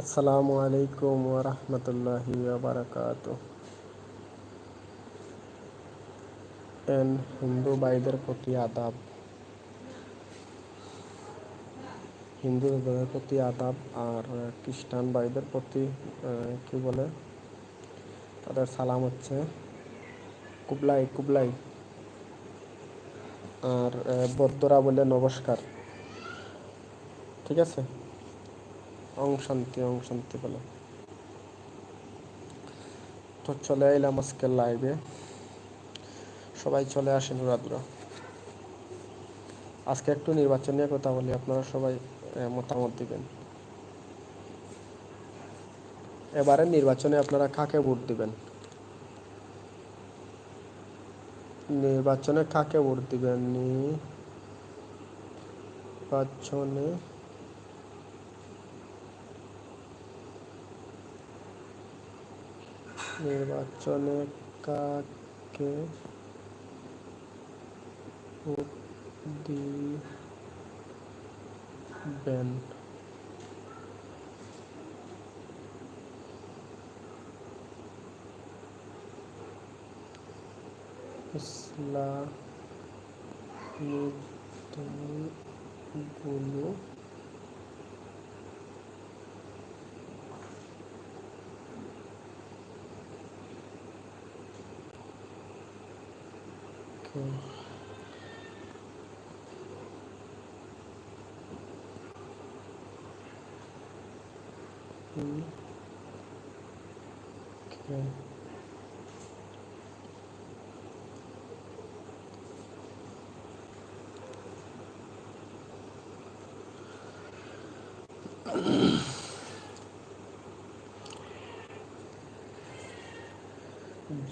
আসসালামু আলাইকুম ওরহমতুল্লাহি বারকাত এন হিন্দু ভাইদের প্রতি আদাব। হিন্দু প্রতি আদাব আর খ্রিস্টান ভাইদের প্রতি কি বলে? তাদের সালাম হচ্ছে কুবলাই কুবলাই। আর বৌদ্ধরা বলে নমস্কার। ঠিক আছে? অং শান্তি অং শান্তি বলে। তো চলে এলাম আজকে লাইভে সবাই চলে আসেন রাদুরা আজকে একটু নির্বাচন নিয়ে কথা বলি, আপনারা সবাই মতামত দিবেন। এবারে নির্বাচনে আপনারা কাকে ভোট দিবেন? নির্বাচনে কাকে ভোট দিবেন? নির্বাচনে নির্বাচনে কাকে ভোট দিবেন? ইসলামী 있고 음. 음. 이렇게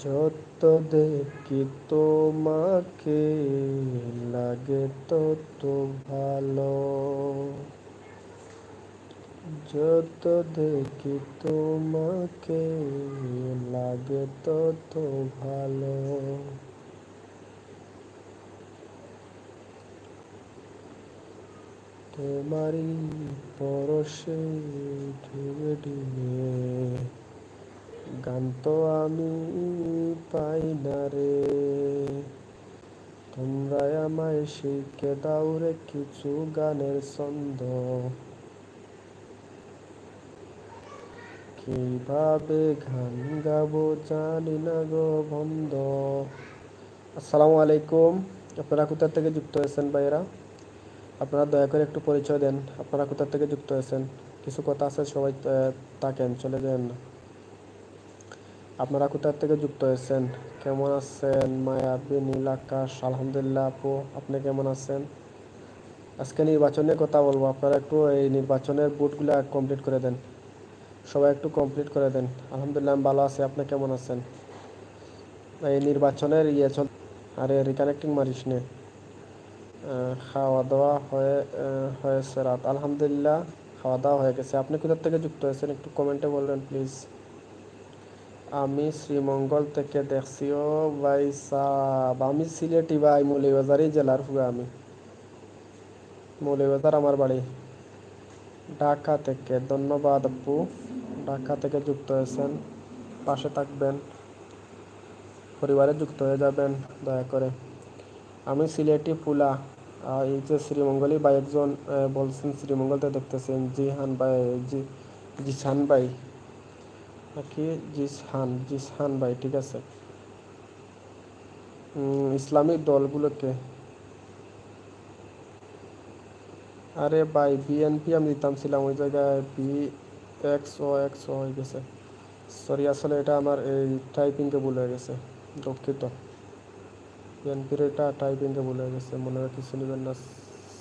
যত দেখি তোমাকে, লাগে তত ভালো। যত দেখি তোমাকে, লাগে তত ভালো। তোমারই পরশে ঢেবে ঢেবে গান তো আমি পাই না রে। তোমরা আমায় শিখে দাও রে কিছু গানের ছন্দ। কীভাবে গান গাবো জানি না গো বন্ধ। আসসালামু আলাইকুম। আপনারা কোথা থেকে যুক্ত হয়েছেন ভাইয়েরা? আপনারা দয়া করে একটু পরিচয় দেন। আপনারা কোথা থেকে যুক্ত হয়েছেন? কিছু কথা আছে সবাই তাকেন, চলে যান। না আপনারা কোথার থেকে যুক্ত হয়েছেন? কেমন আছেন? মায়াবী নীল আকাশ আলহামদুলিল্লাহ আপু, আপনি কেমন আছেন? আজকে নির্বাচনে কথা বলব। আপনারা একটু এই নির্বাচনের বুটগুলো কমপ্লিট করে দেন। সবাই একটু কমপ্লিট করে দেন। আলহামদুলিল্লাহ আমি ভালো আছি। আপনি কেমন আছেন? এই নির্বাচনের ইয়ে চল আরে রিকানেক্টিং মারিস নে খাওয়া দাওয়া হয়ে হয়েছে রাত। আলহামদুলিল্লাহ খাওয়া দাওয়া হয়ে গেছে। আপনি কোথার থেকে যুক্ত হয়েছেন? একটু কমেন্টে বলবেন প্লিজ আমি শ্রীমঙ্গল থেকে দেখছি ও ভাই সাব। আমি সিলেটি ভাই মৌলিবাজারই জেলার ফুয়া আমি। মৌলিবাজার আমার বাড়ি। ঢাকা থেকে ধন্যবাদ আপু। ঢাকা থেকে যুক্ত হয়েছেন। পাশে থাকবেন। পরিবারে যুক্ত হয়ে যাবেন, দয়া করে। আমি সিলেটি ফুলা। এই যে শ্রীমঙ্গলই ভাই একজন বলছেন শ্রীমঙ্গলতে দেখতেছেন জি হান ভাই, জি জিসান ভাই। নাকি জিসহান? জিসহান ভাই, ঠিক আছে। ইসলামিক দলগুলোকে। আরে ভাই বিএনপি আমি দিতাম, ছিলাম ওই জায়গায় B X O X O হয়ে গেছে। সরি আসলে এটা আমার এই টাইপিংকে ভুল হয়ে গেছে, দুঃখিত। বিএনপির এটা টাইপিংকে ভুল হয়ে গেছে, মনে কিছু নেবেন না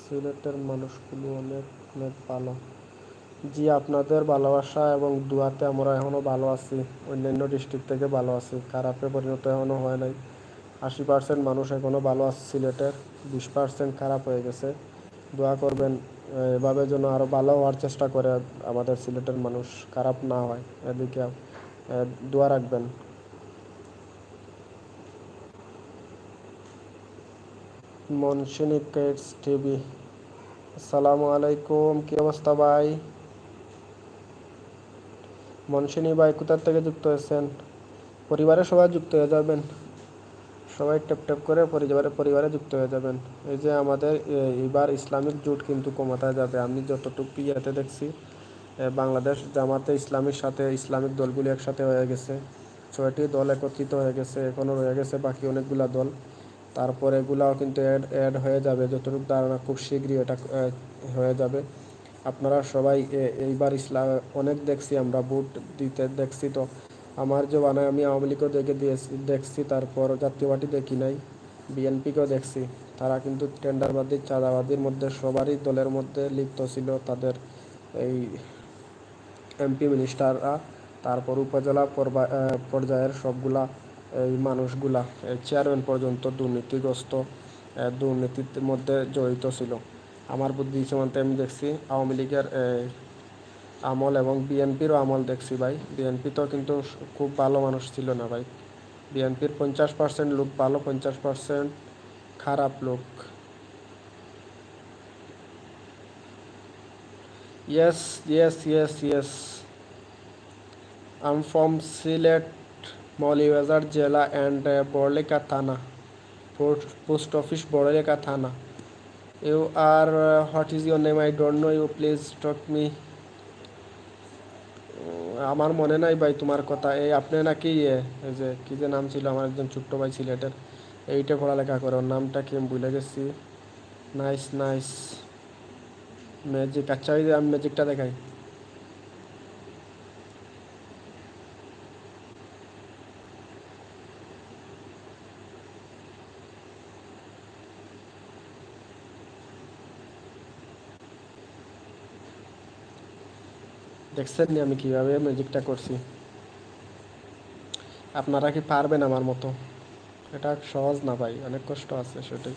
সিলেটের মানুষগুলো অনেক অনেক ভালো। জি, আপনাদের ভালোবাসা এবং দুয়াতে আমরা এখনও ভালো আছি। অন্যান্য ডিস্ট্রিক্ট থেকে ভালো আছি। খারাপে পরিণত এখনও হয় নাই। আশি পার্সেন্ট মানুষ এখনও ভালো আছে সিলেটের। বিশ পার্সেন্ট খারাপ হয়ে গেছে। দোয়া করবেন, এভাবে যেন আরও ভালো হওয়ার চেষ্টা করে আমাদের সিলেটের মানুষ। খারাপ না হয়। এদিকে দোয়া রাখবেন। মনসিনী কেটস টিভি আসসালামু আলাইকুম। কি অবস্থা ভাই? মনসিনী ভাই কোথার থেকে যুক্ত হয়েছেন? পরিবারের সবাই যুক্ত হয়ে যাবেন। সবাই ট্যাপ ট্যাপ করে পরিবারে পরিবারে যুক্ত হয়ে যাবেন। এই যে আমাদের এবার ইসলামিক জোট কিন্তু ক্ষমতায় যাবে। আমি যতটুকু ইয়েতে দেখছি বাংলাদেশ জামাতে ইসলামের সাথে, ইসলামিক দলগুলি একসাথে হয়ে গেছে। ছয়টি দল একত্রিত হয়ে গেছে এখনও রয়ে গেছে বাকি অনেকগুলা দল। তারপর এগুলাও কিন্তু অ্যাড অ্যাড হয়ে যাবে। যতটুকু ধারণা খুব শীঘ্রই এটা হয়ে যাবে। আপনারা সবাই এইবার ইসলাম অনেক দেখছি, আমরা ভোট দিতে দেখছি তো। আমার যে বানায় আমি আওয়ামী লীগও দেখে দিয়েছি, দেখছি, তারপর জাতীয় পার্টি দেখি নাই, বিএনপিকেও দেখছি। তারা কিন্তু টেন্ডারবাদী, চাঁদাবাদির মধ্যে, সবারই দলের মধ্যে লিপ্ত ছিল তাদের এই এমপি মিনিস্টাররা, তারপর উপজেলা পর্যায়ের সবগুলা এই মানুষগুলা চেয়ারম্যান পর্যন্ত দুর্নীতিগ্রস্ত দুর্নীতির মধ্যে জড়িত ছিল। আমার বুদ্ধি সীমান্তে আমি দেখছি আওয়ামী লীগের আমল এবং বিএনপিরও আমল দেখছি ভাই। বিএনপি তো কিন্তু খুব ভালো মানুষ ছিল না ভাই। বিএনপির পঞ্চাশ পার্সেন্ট লোক ভালো, পঞ্চাশ পার্সেন্ট খারাপ লোক। Yes yes yes yes I'm from Sylhet Moulvibazar জেলা অ্যান্ড বড়লেখা থানা পোস্ট অফিস বড়লেখা থানা you are what is your name I don't know you please talk me আমার মনে নাই ভাই তোমার কথা। এই আপনি নাকি ইয়ে এই যে, কী যে নাম ছিল আমার একজন ছোট্ট ভাই সিলেটের এইটা পড়ালেখা করে। নামটা কি আমি ভুলে গেছি। নাইস নাইস ম্যাজিক আচ্ছা ওই আমি ম্যাজিকটা দেখাই। দেখছেন নি আমি কীভাবে ম্যাজিকটা করছি? আপনারা কি পারবেন আমার মতো? এটা সহজ না ভাই, অনেক কষ্ট আছে সেটাই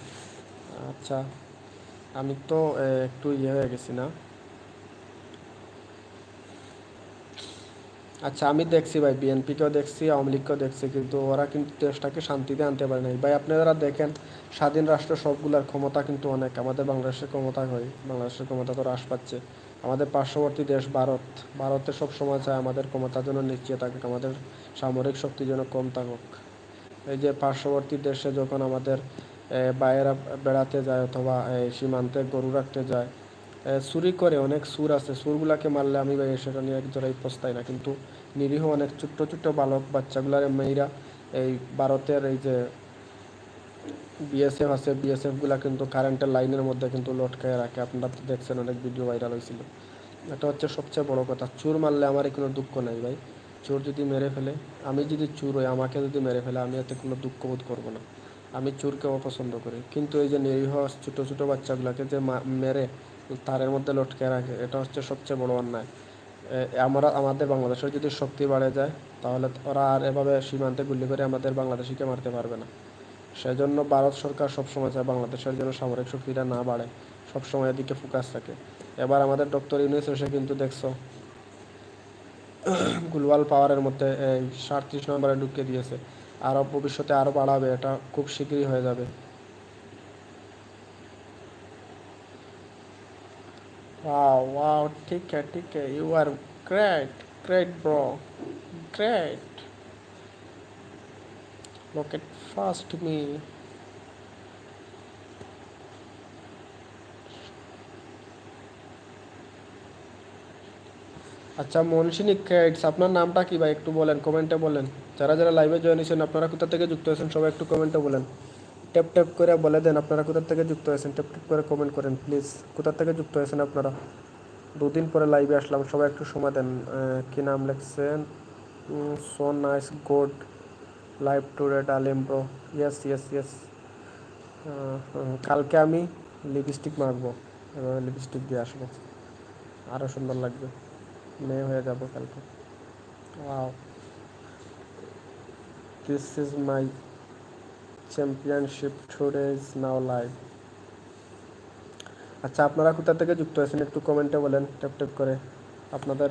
আচ্ছা আমি তো একটু ইয়ে হয়ে গেছি না। আচ্ছা আমি দেখছি ভাই, বিএনপিকেও দেখছি, আওয়ামী লীগকেও দেখছি, কিন্তু ওরা কিন্তু দেশটাকে শান্তিতে আনতে পারে নাই। ভাই, আপনারা দেখেন, স্বাধীন রাষ্ট্র সবগুলার ক্ষমতা কিন্তু অনেক। আমাদের বাংলাদেশের ক্ষমতা হয়, বাংলাদেশের ক্ষমতা তো হ্রাস পাচ্ছে। আমাদের পার্শ্ববর্তী দেশ ভারত, ভারতে সব সময় চায় আমাদের ক্ষমতা যেন নিশ্চিত থাকুক, আমাদের সামরিক শক্তি যেন কম থাকুক। এই যে পার্শ্ববর্তী দেশে যখন আমাদের বাইরা বেড়াতে যায় অথবা সীমান্তে গরু রাখতে যায় চুরি করে অনেক সুর আছে, সুরগুলাকে মারলে আমি ভাই সেটা নিয়ে এক জোড়াই পস্তাই না, কিন্তু নিরীহ অনেক ছোট্ট ছোট্ট বালক বাচ্চাগুলার মেয়েরা এই ভারতের এই যে বিএসএফ আছে বিএসএফগুলা কিন্তু কারেন্টের লাইনের মধ্যে কিন্তু লটকায় রাখে। আপনারা তো দেখছেন অনেক ভিডিও ভাইরাল হয়েছিল। এটা হচ্ছে সবচেয়ে বড় কথা। চুর মারলে আমার কোনো দুঃখ নেই ভাই। চোর যদি মেরে ফেলে, আমি যদি চুর হই, আমাকে যদি মেরে ফেলে, আমি এতে কোনো দুঃখ বোধ করব না। আমি চোরকে অপছন্দ করি। কিন্তু এই যে নিরীহ ছোটো ছোটো বাচ্চাগুলোকে যে মেরে, তারের মধ্যে লটকে রাখে, এটা হচ্ছে সবচেয়ে বড় অন্যায়। আমরা আমাদের বাংলাদেশের যদি শক্তি বাড়ে যায়, তাহলে ওরা আর এভাবে সীমান্তে গুলি করে আমাদের বাংলাদেশিকে মারতে পারবে না। সেজন্য ভারত সরকার সবসময় চায় বাংলাদেশের জন্য সামরিক শক্তিটা না বাড়ে সবসময় এদিকে ফোকাস থাকে। এবার আমাদের ডক্টর ইউনিস এসে কিন্তু দেখছ গ্লোবাল পাওয়ারের মধ্যে এই সাতত্রিশ নম্বরে ঢুকিয়ে দিয়েছে। আরও ভবিষ্যতে আরও বাড়াবে এটা খুব শীঘ্রই হয়ে যাবে। ঠিক আছে ঠিক আছে you are great great bro, great locate fast me আচ্ছা মনসিনী ক্যাটস আপনার নামটা কি ভাই? একটু বলেন কমেন্টে বলেন। যারা যারা লাইভে জয়েন হয়েছেন, আপনারা কোথা থেকে যুক্ত হয়েছেন? সবাই একটু কমেন্টে বলেন। ট্যাপ ট্যাপ করে বলে দেন, আপনারা কোথা থেকে যুক্ত হয়েছেন? ট্যাপ ট্যাপ করে কমেন্ট করেন প্লিজ কোথা থেকে যুক্ত হয়েছেন আপনারা? দুদিন পরে লাইভে আসলাম, সবাই একটু সময় দেন। কী নাম লিখছেন? So nice good live today Alim bro yes yes yes কালকে আমি লিপস্টিক মাখবো। এভাবে লিপস্টিক দিয়ে আসব। আরও সুন্দর লাগবে। মেয়ে হয়ে যাব কালকে। Wow this is my championship today is now live আচ্ছা আপনারা কোথা থেকে যুক্ত হয়েছেন একটু কমেন্টে বলেন ট্যাপ ট্যাপ করে। আপনাদের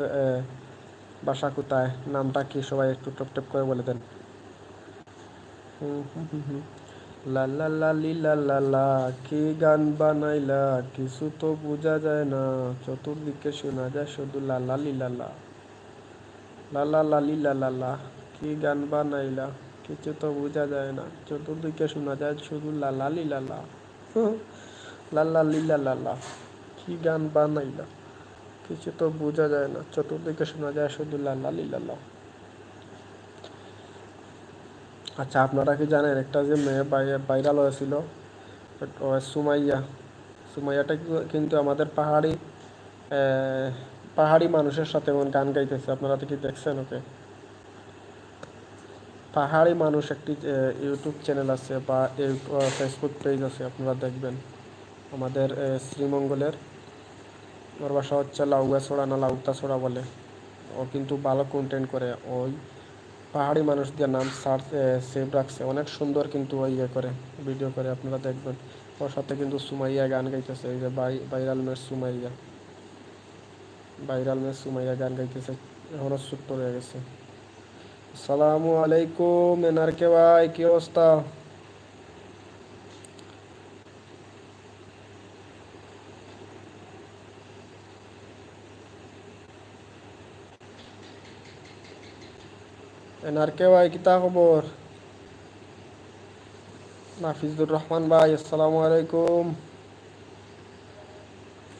বাসা কোথায়? নামটা কি? সবাই একটু টপ টপ করে বলে দেন। লা লা লা লি লা লা লা কি গান বানাইলা কিছু তো বোঝা যায় না চতুর্দিকে শোনা যায় শুধু লা লা লি লা লা লালা কি গান বানাইলা কিছু তো বোঝা যায় না চতুর্দিকে শোনা যায় শুধু লালা লি লালা লালা লিলা লালা কি গান বানাইলা কিছু তো বোঝা যায় না চতুর্দিকে শোনা যায় শুধু লালা লি লালা আচ্ছা আপনারা কি জানেন একটা যে মেয়ে ভাইরাল হয়েছিল? সুমাইয়া। সুমাইয়াটা কিন্তু আমাদের পাহাড়ি পাহাড়ি মানুষের সাথে এমন গান গাইতেছে। আপনারা তো কি দেখছেন ওকে? পাহাড়ি মানুষ একটি ইউটিউব চ্যানেল আছে বা ফেসবুক পেজ আছে, আপনারা দেখবেন। আমাদের শ্রীমঙ্গলের। ওর বাসা হচ্ছে ছড়া না ছড়া বলে। ও কিন্তু ভালো কন্টেন্ট করে। ওই পাহাড়ি মানুষ দিয়ে নাম সার্চ সেভ রাখছে। অনেক সুন্দর কিন্তু ওই ইয়ে করে ভিডিও করে, আপনারা দেখবেন। ওর সাথে কিন্তু সুমাইয়া গান গাইতেছে, এই যে বাইরাল মেয়ের সুমাইয়া। বাইরাল মেয়ের সুমাইয়া গান গাইতেছে এখনও ছোট্ট হয়ে গেছে। সালামু আলাইকুম এনার কে ভাই, কি অবস্থা? এনারকে ভাই কিতা খবর? নাফিজুর রহমান ভাই, আসসালামু আলাইকুম।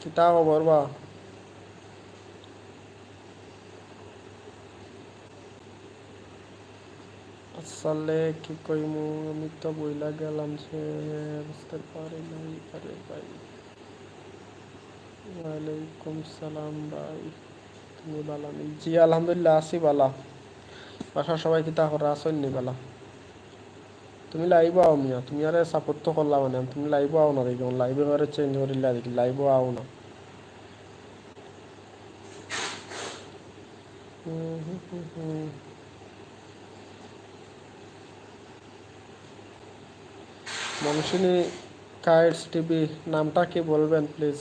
কিতা খবর বা? আসলে কি কইমু, আমি তো বইলা গেলাম যে বুঝতে পারি নাই। আরে ভাই। ওয়ালাইকুম সালাম ভাই। তুমি বালা জি, আলহামদুলিল্লাহ, আছি বালা বাসার সবাই কিতা করা? আসেন নি বেলা তুমি লাইভ আও মিয়া। তুমি আরে সাপোর্ট তো করলাম মানে। তুমি লাইভ আও না দেখি লাইভে করে চেঞ্জ করিলা দেখি। লাইভ আও না। মনসিনী কাইটস টিভি, নামটা কি বলবেন প্লিজ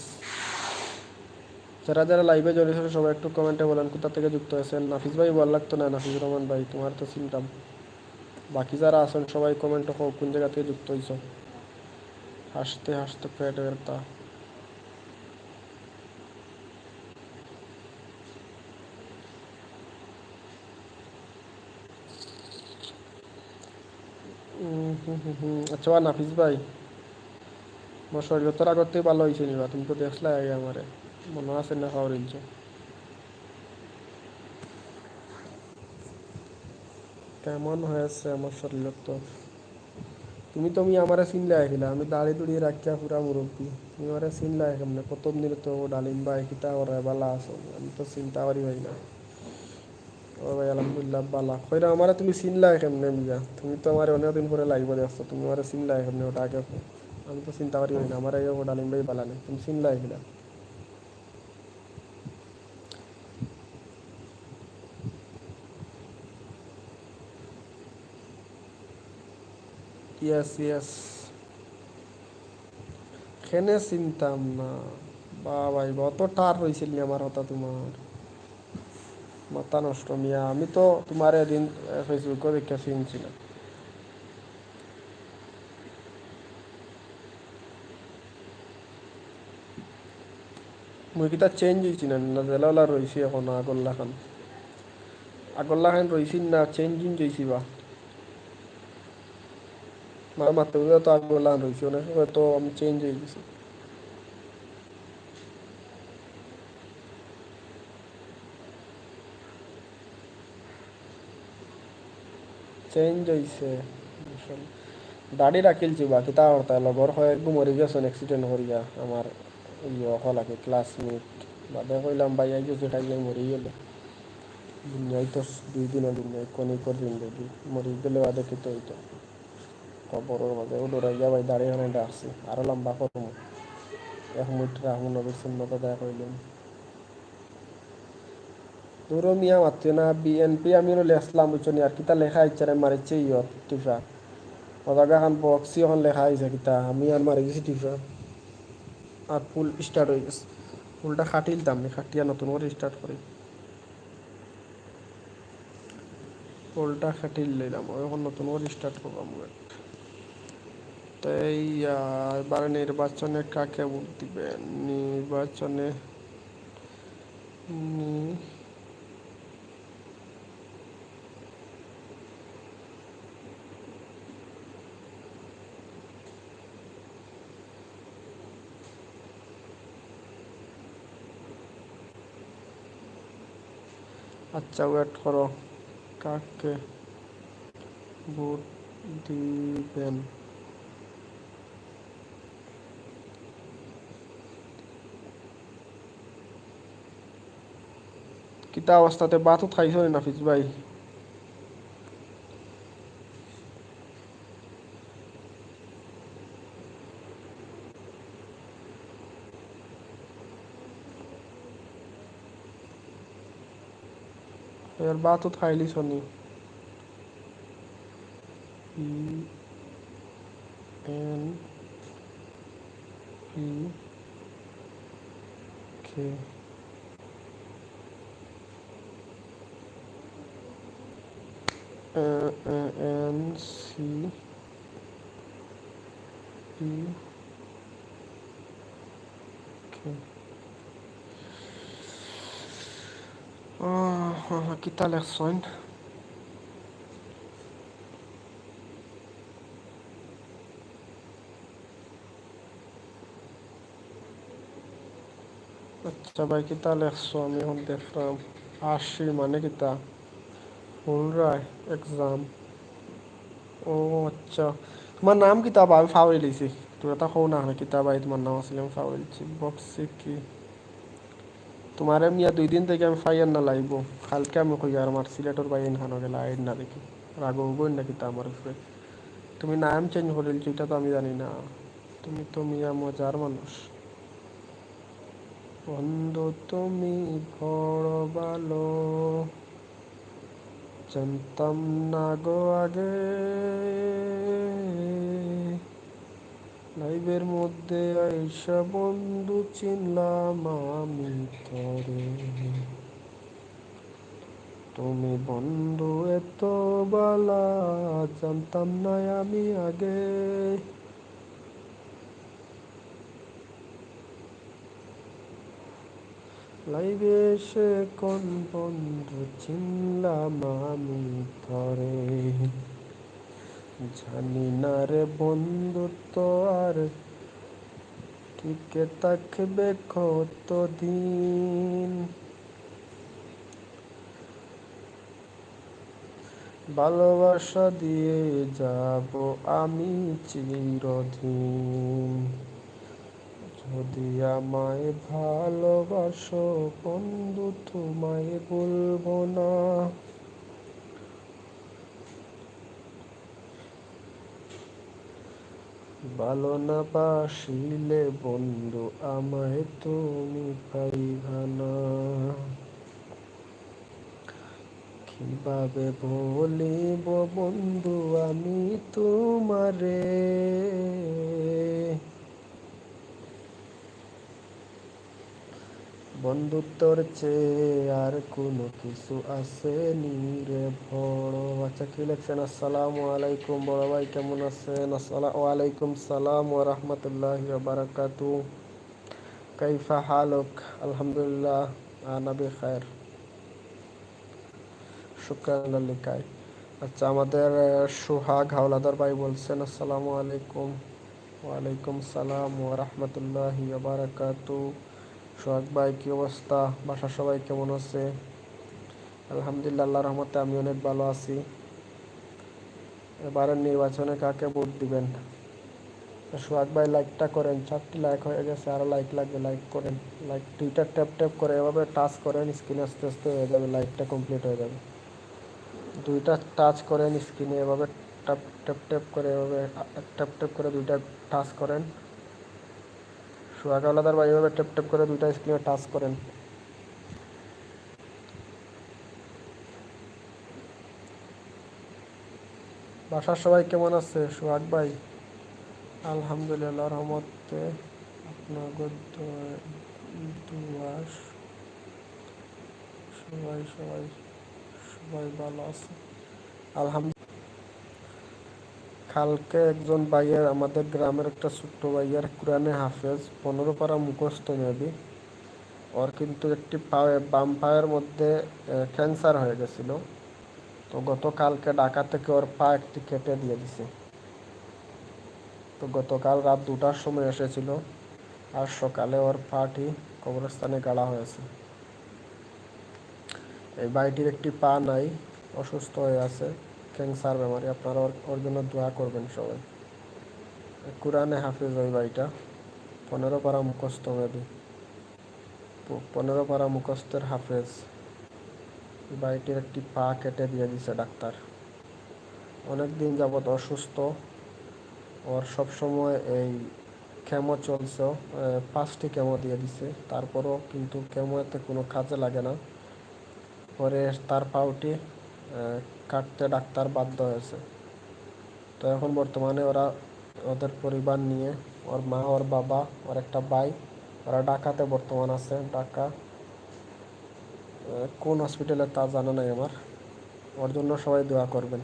যারা যারা লাইভে জড়িত সবাই একটু কমেন্টে বলেন, কোথা থেকে যুক্ত হয়েছেন? নাফিস ভাই, বল লাগতো না? নাফিজ রহমান ভাই, তোমার তো চিন্তাম বাকি যারা আছেন, সবাই কমেন্ট হোক কোন জায়গা থেকে যুক্ত হয়েছ হাসতে হাসতে পেট ব্যর্থা আচ্ছা নাফিস ভাই মোর শরীর তোর আগতেই ভালো হয়েছে নিবা তুমি তো দেখলা আগে আমারে। মনে আছে না খাওয়ার কেমন হয়েছে আমার শরীর তো তুমি তো আমি আমারে চিনলে আহিলা, আমি দাড়ি দুড়িয়ে রাখিয়া পুরা মুরব্বী তুমি আমারে চিনলে কেমনে প্রথম দিনে তো ডালিম ভাই কিতা বালা আছো আমি তো চিন্তা করি ভাই না ও ভাই, আলহামদুলিল্লাহ, বালা। কইরা আমারে তুমি চিনলা কেমনে মিয়া তুমি তো আমার অনেক দিন পরে লাগবে দেখছ তুমি আমারে চিনলা কেমনে ওটা আগে আমি তো চিন্তা ভাই না আমার এই ডালিম বালা নেই, তুমি চিনলা আহিলা। ইয়েস ইয়েস খেনে চিনতাম না। বা ভাই অত টার রয়েছিল আমার হতা তোমার। মাথা নষ্ট মিয়া, আমি তো তোমার এদিন ফেসবুকে দেখে চিনছিলাম। মুই কিতা চেঞ্জ হয়েছি না জেলা রয়েছি এখন আগল্লা খান আগল্লা রয়েছি না চেঞ্জিং হয়েছি বা। আমার মাত্রা তো আগে লান অনেক সময় তো আমি চেঞ্জ হয়ে গেছি চেঞ্জ হয়েছে দাড়ি রাখিলছি বাকি তা হরতা লগর হয় একদম মরি গেছেন অ্যাক্সিডেন্ট করিয়া আমার ইয়ে হলাকে ক্লাসমেট বাদে কইলাম ভাই আই গেছে খাইলে মরি গেল দুনিয়ায় তো দুই দিনের দুনিয়ায় কনিকর জিন্দগি মরি গেলে বাদে খেতে হইতো কবরের মাঝে। ও ডরাইয়া ভাই দাঁড়িয়ে ওখানে ডাকছি আরও লম্বা করব। এক মিনিট রাহুল নবীর শূন্যতা দেখা কইলেন দুরো মিয়া মাত্রে না বিএনপি আমি লেখলাম, বুঝছি আর কিতা লেখা ইচ্ছারে মারিছে ইয়ত, টিফা। পতাকা খান বক্সি এখন লেখা হয়েছে কিতা, আমি আর মারি গেছি টিফা। আর ফুল স্টার্ট হয়ে গেছে। ফুলটা খাটিল খাটিলতাম খাটিয়া নতুন করে স্টার্ট করি। ফুলটা খাটিল লইলাম, এখন নতুন করে স্টার্ট করলাম এই এবারে নির্বাচনে কাকে ভোট দিবেন? নির্বাচনে আচ্ছা ওয়েট করো। কাকে ভোট দিবেন? কিতা অবস্থাতে বাতও খাইছো নি নাফিস ভাই? এর বাতও খাইলি শনি N E K N C E K কিতা লেখছইন আচ্ছা ভাই কিতা লেখছো আমি এখন দেখলাম। আশি মানে কিতা ফুল রায় এক্সাম ও আচ্ছা। তোমার নাম কিতা বা আমি ফাউরি লিছি তোর এটা কৌ না কিতা ভাই? তোমার নাম আসলে আমি ফাউরি লিছি বক্সি কি? তোমার মিয়া দুই দিন থেকে আমি ফাইয়ার না লাইব। কালকে আমি কই আর আমার সিলেটর ভাই এনখানো গেলে আইন না দেখি। রাগ হইবই না কিতা আমার উপরে। তুমি নাম চেঞ্জ করে দিলছো এটা তো আমি জানি না। তুমি তো মিয়া মজার মানুষ। বন্ধু তুমি বড় ভালো জানতাম না গো আগে। লাইভের মধ্যে আইসা বন্ধু চিনলাম আমি তরে। তুমি বন্ধু এত বালা, জানতাম না আমি আগে। লাইভে এসে কোন বন্ধু চিনলাম আমি তরে। জানি না রে বন্ধু তো আর টিকে থাকবে কতদিন? ভালোবাসা দিয়ে যাব আমি চিরদিন। যদি আমায় ভালোবাসো বন্ধু, তোমায় বলব না। ভালো না বাসিলে বন্ধু আমায় তুমি পাইবা না। কীভাবে বলিব বন্ধু আমি তোমারে? বন্ধুত্বর চেয়ে আর কোনো কিছু আছে নি রে বড় আচ্ছা কি লিখছেন? আসসালামু আলাইকুম বড় ভাই, কেমন আছেন? আসসালামু আলাইকুম সালাম ওয়া রাহমাতুল্লাহি বারাকাতু। কাইফা হালুক? আলহামদুলিল্লাহ আনা বিখায়ের শুকরান আচ্ছা আমাদের সোহাগ হাওলাদার ভাই বলছেন, আসসালামু আলাইকুম। ওয়ালাইকুম সালাম ওয়া রাহমাতুল্লাহি বারাকাতু। সোহাগ ভাই, কী অবস্থা? বাসার সবাই কেমন আছে? আলহামদুলিল্লাহ আল্লাহ রহমতে আমি অনেক ভালো আছি। এবারের নির্বাচনে কাকে ভোট দিবেন? সোহাগ ভাই লাইকটা করেন। চারটি লাইক হয়ে গেছে আরও লাইক লাগবে লাইক করেন। লাইক দুইটা ট্যাপ ট্যাপ করে এভাবে টাচ করেন স্ক্রিন আস্তে আস্তে হয়ে যাবে লাইকটা কমপ্লিট হয়ে যাবে। দুইটা টাচ করেন স্ক্রিনে এভাবে ট্যাপ ট্যাপ ট্যাপ করে, এভাবে ট্যাপ ট্যাপ করে দুইটা টাচ করেন। সোহাগ আলাদার বা এইভাবে করে দুইটা স্ক্রিনে টাচ করেন। বাসার সবাই কেমন আছে? সোহাগ ভাই, আলহামদুলিল্লাহ, রহমতে। আপনার সবাই সবাই সবাই ভালো আছে। আলহামদুলিল্লাহ। কালকে একজন ভাইয়ের, আমাদের গ্রামের একটা ছোট্ট ভাইয়ের কোরআনে হাফেজ পনেরো পারা মুখস্থ নেবি ওর কিন্তু একটি পায়ে, বাম পায়ের মধ্যে ক্যান্সার হয়ে গেছিল। তো গতকালকে ঢাকা থেকে ওর পা একটি কেটে দিয়ে দিছে। তো গতকাল রাত দুটার সময় এসেছিল। আর সকালে ওর পাটি কবরস্থানে গাড়া হয়েছে। এই বাড়িটির একটি পা নাই, অসুস্থ হয়ে আছে। ক্যান্সার বেমারি আপনারা ওর জন্য দোয়া করবেন সবাই। কোরআনে হাফিজ ওই ভাইটা। পনেরো পারা মুখস্থ মেবি। পনেরো পারা মুখস্থের হাফেজ। ভাইটির একটি পা কেটে দিয়ে দিছে ডাক্তার। অনেক দিন যাবৎ অসুস্থ। ওর সবসময় এই কেমো চলছে। পাঁচটি কেমো দিয়ে দিছে। তারপরও কিন্তু কেমোতে কোনো কাজে লাগে না। পরে তার পাউটি কাটতে ডাক্তার বাধ্য হয়েছে। তো এখন বর্তমানে ওরা ওদের পরিবার নিয়ে, ওর মা, ওর বাবা, ওর একটা ভাই, ওরা ঢাকাতে বর্তমান আছে। ঢাকা কোন হসপিটালে তা জানা নাই আমার। ওর জন্য সবাই দোয়া করবেন।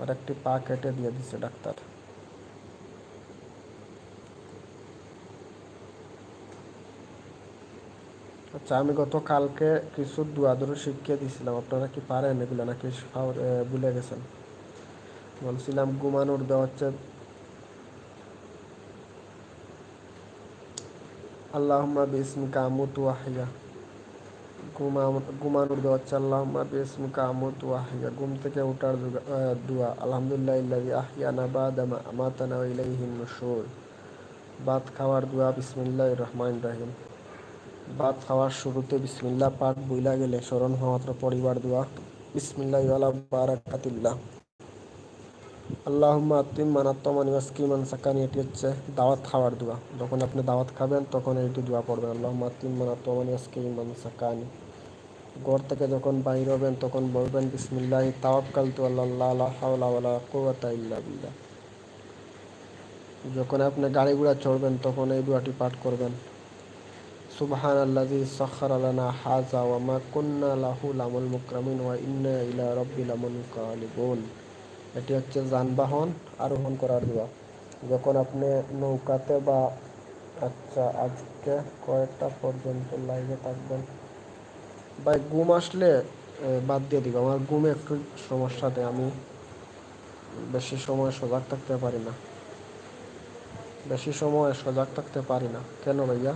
ওর একটি পা কেটে দিয়ে দিছে ডাক্তার। আচ্ছা আমি গতকালকে কিছু দোয়াদুরু শিখিয়ে দিয়েছিলাম আপনারা কি পারেন এগুলো নাকি ভুলে গেছেন? বলছিলাম ঘুমানোর দেওয়া হচ্ছে আল্লাহম্মা বিসমিকা আমুতু আহিয়া ঘুমানোর দেওয়া হচ্ছে, আল্লাহম্মা বিসমিকা আমুতু আহিয়া ঘুম থেকে ওঠার দোয়া। আলহামদুলিল্লাহ ইল্লাহি আহিয়ানা বাদামা আমাতানা ইলাইহিন নুশুর। ভাত খাওয়ার দোয়া, বিসমিল্লাহির রহমানির রহিম। ভাত খাওয়ার শুরুতে বিসমিল্লাহ পাঠ বইলা গেলে স্মরণ হওয়া মাত্র পরিবার দোয়া। বিসমিল্লাহ আলা বারাকাতিল্লাহ। আল্লাহম্মা আত্মিম মানাত্তমান ইয়াসকিমান সাকানি, এটি হচ্ছে দাওয়াত খাওয়ার দোয়া। যখন আপনি দাওয়াত খাবেন, তখন এইটি দোয়া পড়বেন। আল্লাহম্মা আত্মিম মানাত্তমান ইয়াসকিমান সাকানি। ঘর থেকে যখন বাইর হবেন, তখন বলবেন, বিসমিল্লাহি তাওয়াক্কাল তু আল্লাহ হাওলা কুওয়াতা ইল্লা বিল্লাহ। যখন আপনি গাড়ি ঘোড়া চড়বেন, তখন এই দোয়াটি পাঠ করবেন। সুবহান আল্লাজি সখর আলানা হাজা ওয়া মা কুন্না লাহু লামুল মুকরামিন ওয়া ইন্না ইলা রব্বিল মুনকালিবুন এটি হচ্ছে যানবাহন আরোহণ করার দোয়া। যখন আপনি নৌকাতে বা আচ্ছা আজকে কয়েকটা পর্যন্ত লাইভে থাকবেন। ভাই, ঘুম আসলে বাদ দিয়ে দিব। আমার ঘুমে একটু সমস্যা দেয়। আমি বেশি সময় সজাগ থাকতে পারি না। বেশি সময় সজাগ থাকতে পারি না। কেন ভাইয়া?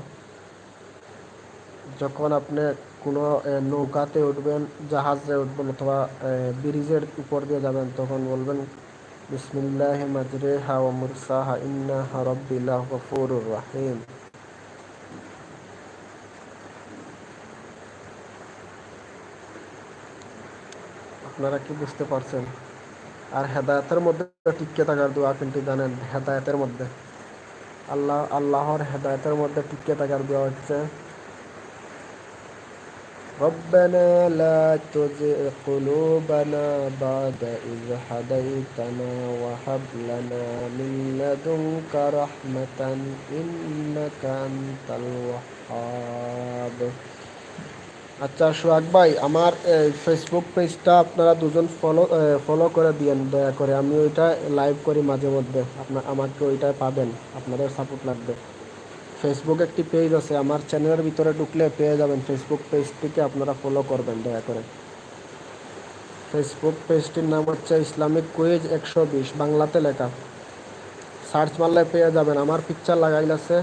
যখন আপনি কোনো নৌকাতে উঠবেন, জাহাজে উঠবেন অথবা ব্রিজের উপর দিয়ে যাবেন, তখন বলবেন, বিসমিল্লাহ মাজরে হা ও মুরসাহা ইন্না হা রব্বিল্লাহ গফুরুর রাহিম। আপনারা কি বুঝতে পারছেন? আর হেদায়তের মধ্যে টিকে থাকার দোয়া কিন্তু জানেন? হেদায়তের মধ্যে। আল্লাহ, আল্লাহর হেদায়তের মধ্যে টিকে থাকার দোয়া হচ্ছে ربنا لا تزغ قلوبنا بعد إذ هديتنا وهب لنا من لدنك رحمة إنك أنت الوهاب আচ্ছা সোহাগ ভাই আমার ফেসবুক পেজটা আপনারা দুজন ফলো ফলো করে দিয়েন দয়া করে আমি ওইটা লাইভ করি মাঝে মধ্যে আপনার আমাকে ওইটায় পাবেন আপনাদের সাপোর্ট লাগবে ফেসবুক একটি পেজ আছে, আমার চ্যানেলের ভিতরে ঢুকলে পেয়ে যাবেন। ফেসবুক পেজটিকে আপনারা ফলো করবেন, দয়া করে। ফেসবুক পেজটির নাম হচ্ছে ইসলামিক কুইজ একশো বিশ, বাংলাতে লেখা। সার্চ মারলে পেয়ে যাবেন। আমার পিকচার লাগাইল আছে।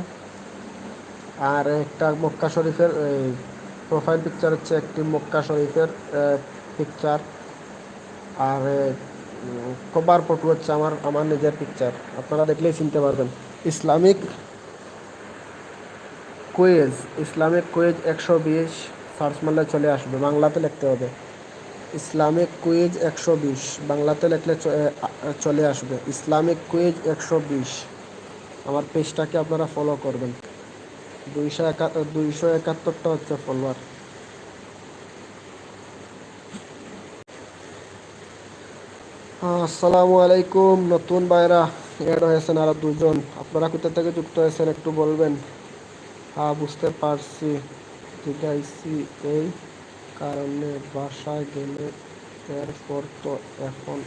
আর একটা মক্কা শরীফের প্রোফাইল পিকচার হচ্ছে একটি মক্কা শরীফের পিকচার আর কবার ফটো হচ্ছে আমার আমার নিজের পিকচার আপনারা দেখলেই চিনতে পারবেন। ইসলামিক কুইজ ইসলামিক কুইজ একশো বিশ সার্চ মারলে চলে আসবে, বাংলাতে লিখতে হবে। ইসলামিক কুইজ একশো বিশ, বাংলাতে লিখলে চলে আসবে। ইসলামিক কুইজ একশো বিশ। আমার পেজটাকে আপনারা ফলো করবেন। দুইশো একা, দুইশো একাত্তরটা হচ্ছে ফলোয়ার আসসালামু আলাইকুম, নতুন বাইরা এড হয়েছেন আরও দুজন। আপনারা কোথা থেকে যুক্ত হয়েছেন একটু বলবেন? বুঝতে পারছি। জিজ্ঞাসি এই কারণে বাসায় গেলে এরপর তো এখন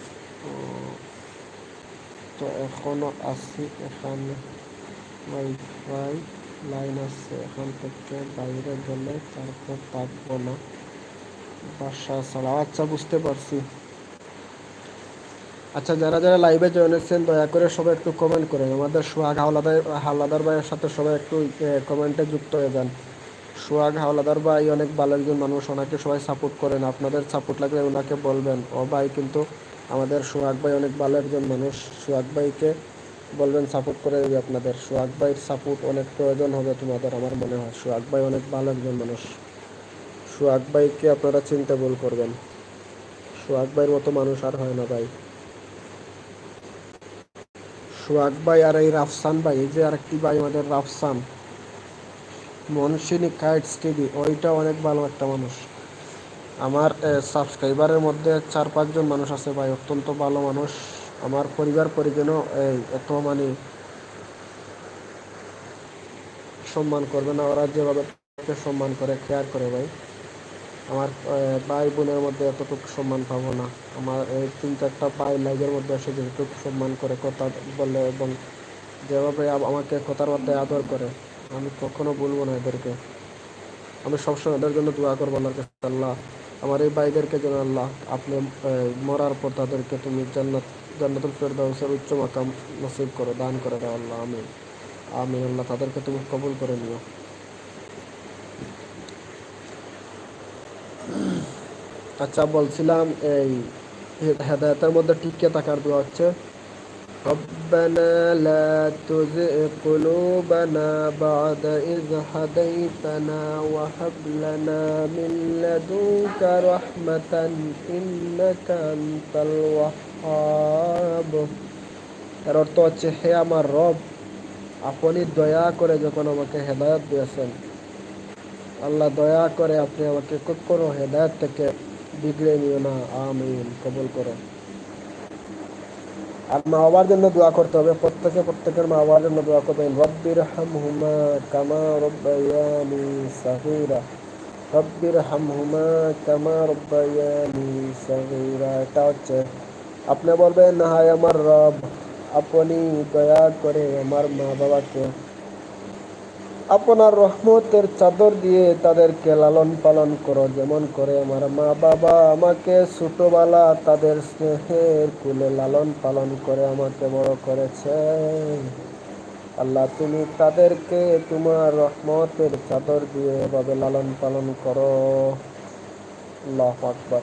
তো এখনও আছি এখানে। ওয়াইফাই লাইন আছে এখান থেকে বাইরে গেলে তারপর থাকব না। বাসা ছাড়া। আচ্ছা বুঝতে পারছি। আচ্ছা যারা যারা লাইভে জয়েন হচ্ছেন, দয়া করে সবাই একটু কমেন্ট করেন। আমাদের সোহাগ হাওলাদার হাওলাদার ভাইয়ের সাথে সবাই একটু কমেন্টে যুক্ত হয়ে যান। সোহাগ হাওলাদার ভাই অনেক ভালো একজন মানুষ, ওনাকে সবাই সাপোর্ট করেন। আপনাদের সাপোর্ট লাগলে ওনাকে বলবেন। ও ভাই কিন্তু আমাদের সোহাগ ভাই অনেক ভালো একজন মানুষ। সোহাগ ভাইকে বলবেন সাপোর্ট করে দেবে আপনাদের। সোহাগ ভাইয়ের সাপোর্ট অনেক প্রয়োজন হবে তোমাদের, আমার মনে হয়। সোহাগ ভাই অনেক ভালো একজন মানুষ। সোহাগ ভাইকে আপনারা চিন্তা ভুল করবেন। সোহাগ ভাইয়ের মতো মানুষ আর হয় না ভাই। সোহাগ ভাই আর এই রাফসান ভাই, এই যে আরেকটি ভাই আমাদের রাফসান। মনসিনী কাইটস টিভি ওইটা অনেক ভালো একটা মানুষ। আমার সাবস্ক্রাইবারের মধ্যে চার পাঁচজন মানুষ আছে ভাই, অত্যন্ত ভালো মানুষ। আমার পরিবার পরিজনও এই এত মানে সম্মান করবে না, ওরা যেভাবে সম্মান করে কেয়ার করে ভাই। আমার ভাই বোনের মধ্যে এতটুকু সম্মান পাবো না। আমার তিন চারটা ভাই লাইভের মধ্যে এসে যেটুকু সম্মান করে কথা বলে এবং যেভাবে আমাকে কথার মধ্যে আদর করে, আমি কখনো বলব না এদেরকে। আমি সবসময় এদের জন্য দোয়া করব আল্লাহর কাছে, আল্লাহ, আমার এই ভাইদেরকে যেন আল্লাহ আপনি মরার পর তাদেরকে তুমি জান্নাত, জান্নাতুল ফেরদাউসের উচ্চ মাকাম নসিব করো, দান করে দাও আল্লাহ আমি আমি আল্লাহ, তাদেরকে তুমি কবুল করে নিও। আচ্ছা বলছিলাম এই হে- হেদায়েতের মধ্যে টিকে থাকার দোয়া হচ্ছে ربنا لا تزغ قلوبنا بعد إذ هديتنا وهب لنا من لدنك رحمة إنك أنت الوهاب এর অর্থ হচ্ছে হে আমার রব আপনি দয়া করে যখন আমাকে হেদায়ত দিয়েছেন আল্লাহ দয়া করে আপনি আমাকে কখনো হেদায়ত থেকে বিগড়ে নিও না আমিন, কবুল করো। আর মা বাবার জন্য দোয়া করতে হবে। প্রত্যেকে প্রত্যেকের মা বাবার জন্য দোয়া করবেন রব্বির হামহুমা কামা রব্বায়ানি সাগীরা। রব্বির হামহুমা কামা রব্বায়ানি সাগীরা। এটা হচ্ছে, আপনি বলবেন, হায় আমার রব, আপনি দয়া করে আমার মা বাবাকে আপনার রহমতের চাদর দিয়ে তাদেরকে লালন পালন করো, যেমন করে আমার মা বাবা আমাকে ছোটবেলা তাদের স্নেহের কুলে লালন পালন করে আমাকে বড় করেছে। আল্লাহ, তুমি তাদেরকে তোমার রহমতের চাদর দিয়ে এভাবে লালন পালন করো। আল্লাহ আকবার।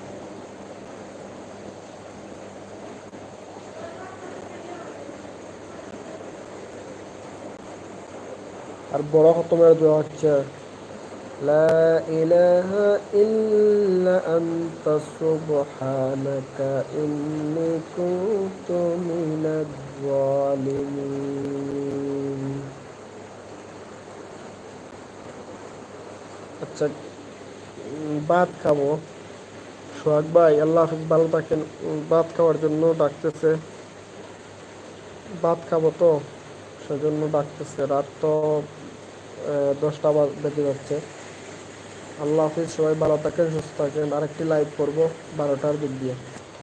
আর বড় খতমের দোয়া হচ্ছে, লা ইলাহা ইল্লা আনতা সুবহানাকা কুনতু মিনাজ জালিমিন আচ্ছা ভাত খাব। সোহাগ ভাই, আল্লাহ হাফিজ, ভালো থাকেন। ভাত খাওয়ার জন্য ডাকতেছে। ভাত খাব তো, সেজন্য ডাকতেছে। রাত তো দশটা বাজ- যাচ্ছে। আল্লাহ হাফিজ, সবাই ভালো থাকেন, সুস্থ থাকেন। আরেকটি লাইভ করব বারোটার দিক দিয়ে।